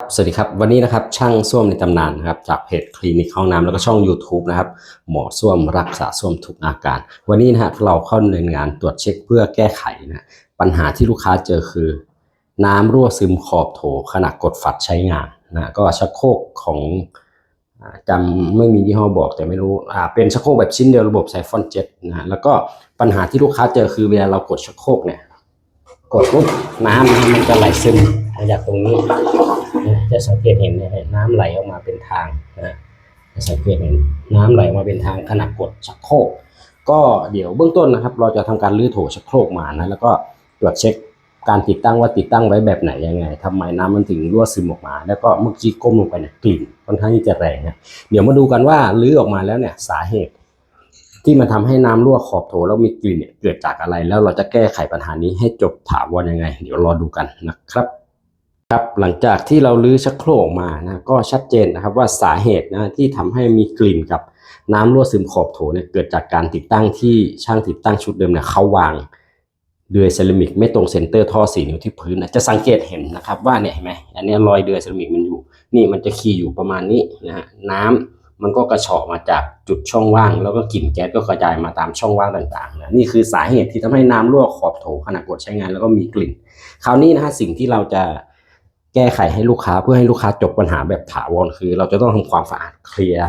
สวัสดีครับวันนี้นะครับช่างส้วมในตำนานนะครับจากเพจคลินิกห้องน้ำแล้วก็ช่อง YouTube นะครับหมอส้วมรักษาส้วมทุกอาการ วันนี้นะฮะเราเข้าดำเนินงานตรวจเช็คเพื่อแก้ไขนะปัญหาที่ลูกค้าเจอคือ น้ำรั่วซึมขอบโถขณะกดฝัดใช้งานนะก็ชักโครกของจำไม่มียี่ห้อบอกแต่ไม่รู้อ่าเป็นชักโครกแบบชิ้นเดียวระบบไซฟอนเจ็ตนะแล้วก็ปัญหาที่ลูกค้าเจอคือเวลาเรากดชักโครกเนี่ยกดปุ๊บน้ำมันจะไหลซึม มาจากตรงนี้นะจะสังเกตเห็นนะฮะน้ำไหลออกมาเป็นทางนะจะสังเกตเห็นน้ำไหลออกมาเป็นทางขณะกดชักโครกก็เดี๋ยวเบื้องต้นนะครับ เราจะทำการรื้อโถชักโครกมานะแล้วก็ตรวจเช็คการติดตั้งว่าติดตั้งไว้แบบไหนยังไงทำไมน้ำมันถึงรั่วซึมออกมา แล้วก็เมื่อกี้ก้มลงไปเนี่ยกลิ่นค่อนข้างที่จะแรงนะเดี๋ยวมาดูกันว่ารื้อออกมาแล้วเนี่ยสาเหตุ ที่มันทำให้น้ำรั่วขอบโถแล้วมีกลิ่นเนี่ยเกิดจากอะไร แล้วเราจะแก้ไขปัญหานี้ให้จบถาวรยังไง เดี๋ยวรอดูกันนะครับ ครับหลังจากที่เราลื้อชักโครกมานะก็ชัดเจนนะครับว่าสาเหตุนะที่ทำให้มีกลิ่นกับน้ำรั่วซึมขอบโถเนี่ยเกิดจากการติดตั้งที่ช่างติดตั้งชุดเดิมเนี่ยเขาวางเดือยเซรามิกไม่ตรงเซนเตอร์ท่อสีนิ้วที่พื้นนะจะสังเกตเห็นนะครับว่าเนี่ยเห็นไหมอันนี้รอยเดือยเซรามิกมันอยู่ นี่มันจะคีอยู่ประมาณนี้นะฮะน้ำมันก็กระเฉาะมาจากจุดช่องว่าง แล้วก็กลิ่นแก๊สก็กระจายมาตามช่องว่างต่างๆนะนี่คือสาเหตุที่ทำให้น้ำรั่วขอบโถขณะกดใช้งานแล้วก็มีกลิ่น คราวนี้นะฮะสิ่งที่เราจะ แก้ไขให้ลูกค้าเพื่อให้ลูกค้าจบปัญหาแบบถาวรคือ เราจะต้องทำความสะอาดเคลียร์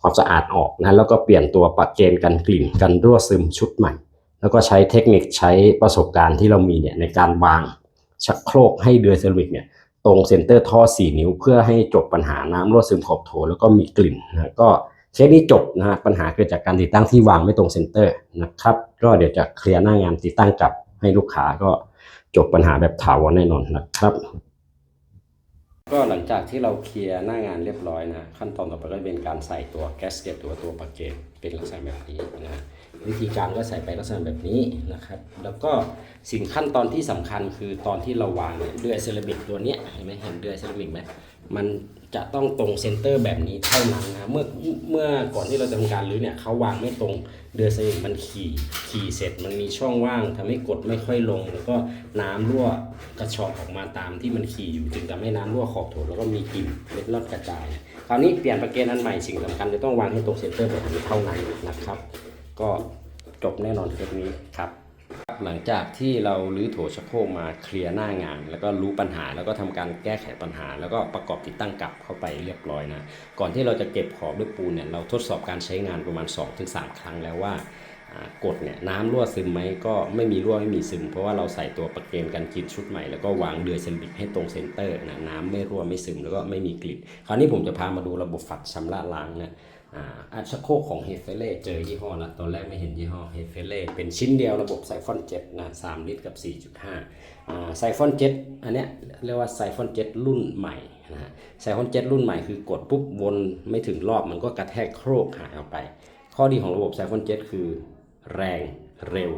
ความสะอาดออกนะแล้วก็เปลี่ยนตัวปัดเกณฑ์กันกลิ่นกันรั่วซึมชุดใหม่ แล้วก็ใช้เทคนิคใช้ประสบการณ์ที่เรามีเนี่ยในการวางชักโครกให้เดือยเซรามิกเนี่ยตรงเซ็นเตอร์ท่อ 4 นิ้ว เพื่อให้จบปัญหาน้ำรั่วซึมขอบโถ แล้วก็มีกลิ่นนะก็เคสนี้จบนะฮะปัญหาเกิดจากการติดตั้งที่วางไม่ตรงเซ็นเตอร์นะครับก็เดี๋ยวจะเคลียร์หน้างานติดตั้งกลับให้ลูกค้าก็จบปัญหาแบบถาวรแน่นอนนะครับ ก็หลังจากที่เราเคลียร์หน้างานเรียบร้อยนะ ขั้นตอนต่อไปก็เป็นการใส่ตัวแกสเก็ตตัวตัวปากเกตเป็นลักษณะแบบนี้นะ วิธีการก็ใส่ไปลักษณะแบบนี้นะครับ แล้วก็สิ่งขั้นตอนที่สำคัญคือตอนที่เราวางเนี่ยเดือยเซรามิกตัวเนี้ยเห็นไหมเห็นเดือยเซรามิกไหมมันจะต้องตรงเซนเตอร์แบบนี้เท่านั้นนะเมื่อเมื่อก่อนที่เราจะทำการรื้อเนี่ยเขาวางไม่ตรงเดือยเซรามิกมันขี่ขี่เสร็จมันมีช่องว่างทำให้กดไม่ค่อยลง แล้วก็น้ำรั่วกระชอกออกมาตามที่มันขี่อยู่จึงทำให้น้ำรั่วขอบโถแล้วก็มีกลิ่นเล็ดลอดกระจายคราวนี้เปลี่ยนประเกณฑ์อันใหม่สิ่งสำคัญจะต้องวางให้ตรงเซนเตอร์แบบนี้เท่านั้นนะครับ ก็จบแน่นอนเคสนี้ครับ หลังจากที่เราลื้อโถชักโครกมาเคลียร์หน้างาน แล้วก็รู้ปัญหาแล้วก็ทำการแก้ไขปัญหา แล้วก็ประกอบติดตั้งกลับเข้าไปเรียบร้อยนะ ก่อนที่เราจะเก็บขอบด้วยปูนเนี่ยเราทดสอบการใช้งานประมาณ 2-3 ครั้งแล้วว่าอ่า กดเนี่ยน้ำรั่วซึมไหมก็ไม่มีรั่วไม่มีซึม เพราะว่าเราใส่ตัวประเกณฑ์กันกลิ่นชุดใหม่แล้วก็วางเดือยเซนบิกให้ตรงเซนเตอร์นะน้ำไม่รั่วไม่ซึมแล้วก็ไม่มีกลิ่นคราวนี้ผมจะพามาดูระบบฝัดชำระล้างนะอ่าอัชโคกของเฮเฟเล่เจอยี่ห้อละตอนแรกไม่เห็นยี่ห้อเฮเฟเล่เป็นชิ้นเดียวระบบไซฟอนเจ็นะสามลิตรกับ 4.5อ่าไซฟอนเจ็อันเนี้ยเรียกว่าไซฟอนเจ็รุ่นใหม่นะไซฟอนเจ็รุ่นใหม่คือกดปุ๊บวนไม่ถึงรอบมันก็กระแทกโครกหายออกไป ข้อดีของระบบไซฟอนเจ็คือ แรงเร็ว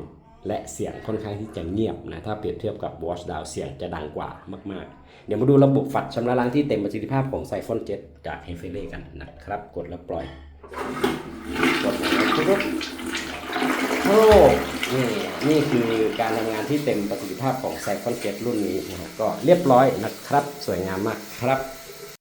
และเสียงค่อนข้างที่จะเงียบนะถ้าเปรียบเทียบกับ Watch Down เสียงจะดังกว่ามากๆ เดี๋ยวมาดูระบบฝัดชำระล้างที่เต็มประสิทธิภาพของไซฟอนเจ็จากเฮฟเล่กันนะครับ กดแล้วปล่อยกดนะครับโอ้นี่นี่คือการทำงานที่เต็มประสิทธิภาพของไซฟอนเจ็รุ่นนี้นะครับก็เรียบร้อยนะครับ สวยงามมากครับ